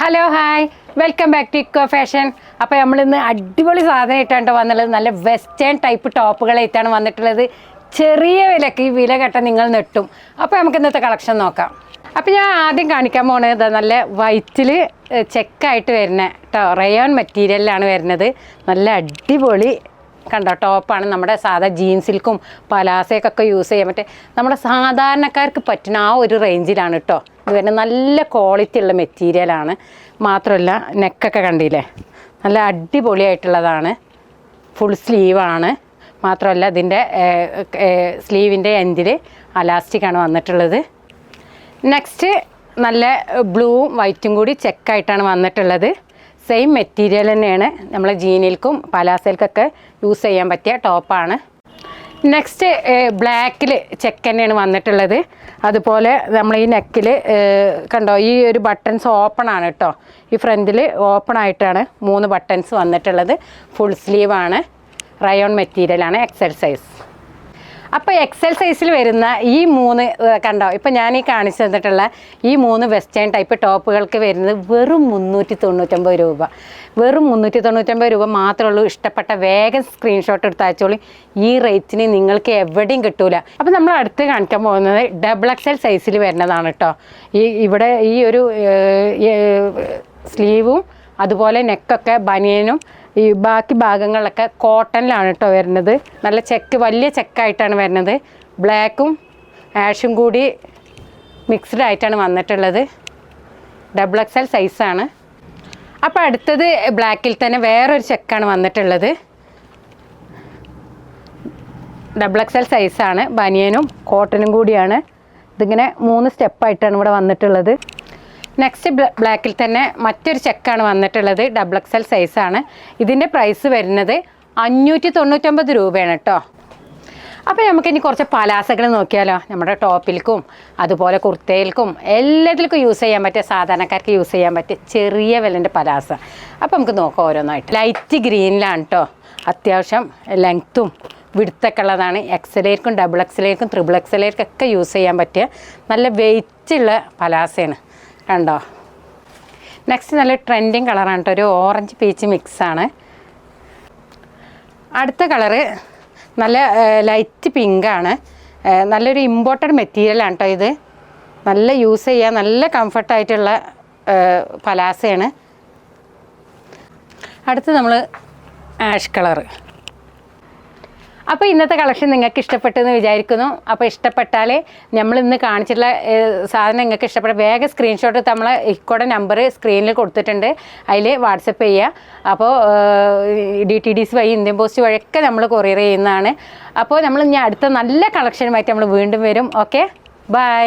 Hello hi welcome back to eco fashion അപ്പോൾ നമ്മളിന്ന് അടിപൊളി സാധനം ഇട്ടാണ് വന്നുള്ളത് നല്ല വെസ്റ്റേൺ ടൈപ്പ് ടോപ്പുകളായിട്ടാണ് വന്നിട്ടുള്ളത്. ചെറിയ വിലക്ക് ഈ വില കെട്ട നിങ്ങൾ നെട്ടും. അപ്പോൾ നമുക്ക് ഇന്നത്തെ കളക്ഷൻ നോക്കാം. അപ്പോൾ ഞാൻ ആദ്യം കാണിക്കാൻ പോണത് നല്ല വൈറ്റിൽ ചെക്കായിട്ട് വരുന്ന കേട്ടോ റയോൺ മെറ്റീരിയലിലാണ് വരുന്നത്. നല്ല അടിപൊളി കണ്ടോ ടോപ്പാണ് നമ്മുടെ സാധാ ജീൻസിൽക്കും പലാസയൊക്കെ യൂസ് ചെയ്യാൻ പറ്റേ നമ്മുടെ സാധാരണക്കാർക്ക് പറ്റുന്ന ആ ഒരു റേഞ്ചിലാണ് കേട്ടോ ഇത് തന്നെ നല്ല ക്വാളിറ്റി ഉള്ള മെറ്റീരിയലാണ് മാത്രമല്ല നെക്കൊക്കെ കണ്ടില്ലേ? നല്ല അടിപൊളിയായിട്ടുള്ളതാണ്. ഫുൾ സ്ലീവാണ് മാത്രമല്ല ഇതിന്റെ സ്ലീവിന്റെ എൻഡിൽ അലാസ്റ്റിക്കാണ് വന്നിട്ടുള്ളത്. നെക്സ്റ്റ് നല്ല ബ്ലൂവും വൈറ്റും കൂടി ചെക്കായിട്ടാണ് വന്നിട്ടുള്ളത്. സെയിം മെറ്റീരിയൽ തന്നെയാണ് നമ്മൾ ജീനിൽക്കും പലാസയിൽക്കൊക്കെ യൂസ് ചെയ്യാൻ പറ്റിയ ടോപ്പാണ് നെക്സ്റ്റ് ബ്ലാക്കിൽ ചെക്ക് തന്നെയാണ് വന്നിട്ടുള്ളത്. അതുപോലെ നമ്മൾ ഈ നെക്കിൽ കണ്ടോ ഈ ഒരു ബട്ടൺസ് ഓപ്പൺ ആണ് കേട്ടോ ഈ ഫ്രണ്ടിൽ ഓപ്പൺ ആയിട്ടാണ് മൂന്ന് ബട്ടൺസ് വന്നിട്ടുള്ളത്. ഫുൾ സ്ലീവാണ് റയോൺ മെറ്റീരിയലാണ് എക്സൽ സൈസ് അപ്പോൾ എക്സൽ സൈസിൽ വരുന്ന ഈ മൂന്ന് കണ്ടോ? ഇപ്പോൾ ഞാൻ ഈ കാണിച്ചു തന്നിട്ടുള്ള ഈ മൂന്ന് വെസ്റ്റേൺ ടൈപ്പ് ടോപ്പുകൾക്ക് വരുന്നത് വെറും മുന്നൂറ്റി തൊണ്ണൂറ്റൊമ്പത് രൂപ. വെറും മുന്നൂറ്റി തൊണ്ണൂറ്റൊമ്പത് രൂപ മാത്രമേ ഉള്ളൂ. ഇഷ്ടപ്പെട്ട വേഗം സ്ക്രീൻഷോട്ട് എടുത്ത് അയച്ചോളി. ഈ റേറ്റിന് നിങ്ങൾക്ക് എവിടെയും കിട്ടൂല. അപ്പോൾ നമ്മൾ അടുത്ത് കാണിക്കാൻ പോകുന്നത് ഡബിൾ എക്സൽ സൈസിൽ വരുന്നതാണ് കേട്ടോ ഈ ഇവിടെ ഈ ഒരു സ്ലീവും അതുപോലെ നെക്കൊക്കെ ബനിയനും ഈ ബാക്കി ഭാഗങ്ങളിലൊക്കെ കോട്ടണിലാണ് കേട്ടോ വരുന്നത്. നല്ല ചെക്ക് വലിയ ചെക്കായിട്ടാണ് വരുന്നത്. ബ്ലാക്കും ആഷും കൂടി മിക്സ്ഡ് ആയിട്ടാണ് വന്നിട്ടുള്ളത്. ഡബിൾ എക്സ് എക്സൽ സൈസാണ് അപ്പോൾ അടുത്തത് ബ്ലാക്കിൽ തന്നെ വേറൊരു ചെക്കാണ് വന്നിട്ടുള്ളത്. ഡബിൾ എക്സ് എക്സൽ സൈസാണ് ബനിയനും കോട്ടനും കൂടിയാണ്. ഇതിങ്ങനെ മൂന്ന് സ്റ്റെപ്പായിട്ടാണ് ഇവിടെ വന്നിട്ടുള്ളത്. നെക്സ്റ്റ് ബ്ലാക്കിൽ തന്നെ മറ്റൊരു ചെക്കാണ് വന്നിട്ടുള്ളത്. ഡബിൾ എക്സ് എക്സൽ സൈസാണ് ഇതിന്റെ പ്രൈസ് വരുന്നത് അഞ്ഞൂറ്റി തൊണ്ണൂറ്റൊമ്പത് രൂപയാണ് കേട്ടോ അപ്പോൾ നമുക്കിനി കുറച്ച് പലാസകൾ നോക്കിയാലോ. നമ്മുടെ ടോപ്പിൽക്കും അതുപോലെ കുർത്തയിൽക്കും എല്ലാത്തിലും യൂസ് ചെയ്യാൻ പറ്റിയ സാധാരണക്കാർക്ക് യൂസ് ചെയ്യാൻ പറ്റിയ ചെറിയ വിലന്റെ പലാസ. അപ്പോൾ നമുക്ക് നോക്കാം ഓരോന്നായിട്ട്. ലൈറ്റ് ഗ്രീനിലാണ് കേട്ടോ അത്യാവശ്യം ലെങ്ത്തും വിടുത്തൊക്കെ ഉള്ളതാണ്. എക്സലേർക്കും ഡബിൾ എക്സലേർക്കും ത്രിബിൾ എക്സലേർക്കൊക്കെ യൂസ് ചെയ്യാൻ പറ്റിയ നല്ല വെയിറ്റുള്ള പലാസയാണ്. കണ്ടോ? നെക്സ്റ്റ് നല്ല ട്രെൻഡിങ് കളറാണ് കേട്ടോ ഒരു ഓറഞ്ച് പീച്ച് മിക്സാണ് അടുത്ത കളറ് നല്ല ലൈറ്റ് പിങ്കാണ് നല്ലൊരു ഇമ്പോർട്ടഡ് മെറ്റീരിയലാണ് കേട്ടോ ഇത്. നല്ല യൂസ് ചെയ്യാൻ നല്ല കംഫർട്ടായിട്ടുള്ള പലാസയാണ്. അടുത്ത് നമ്മൾ ആഷ് കളറ് അപ്പോൾ ഇന്നത്തെ കളക്ഷൻ നിങ്ങൾക്ക് ഇഷ്ടപ്പെട്ടെന്ന് വിചാരിക്കുന്നു. അപ്പോൾ ഇഷ്ടപ്പെട്ടാൽ നമ്മൾ ഇന്ന് കാണിച്ചിട്ടുള്ള സാധനം നിങ്ങൾക്ക് ഇഷ്ടപ്പെട്ട വേഗം സ്ക്രീൻഷോട്ട് നമ്മൾ ഇക്കോടെ നമ്പർ സ്ക്രീനിൽ കൊടുത്തിട്ടുണ്ട്. അതിൽ വാട്സപ്പ് ചെയ്യുക അപ്പോൾ ഡി ടി ഡി സി വഴി ഇന്ത്യൻ പോസ്റ്റ് വഴിയൊക്കെ നമ്മൾ കൊറിയർ ചെയ്യുന്നതാണ്. അപ്പോൾ നമ്മൾ ഇനി അടുത്ത നല്ല കളക്ഷനുമായിട്ട് നമ്മൾ വീണ്ടും വരും. Okay bye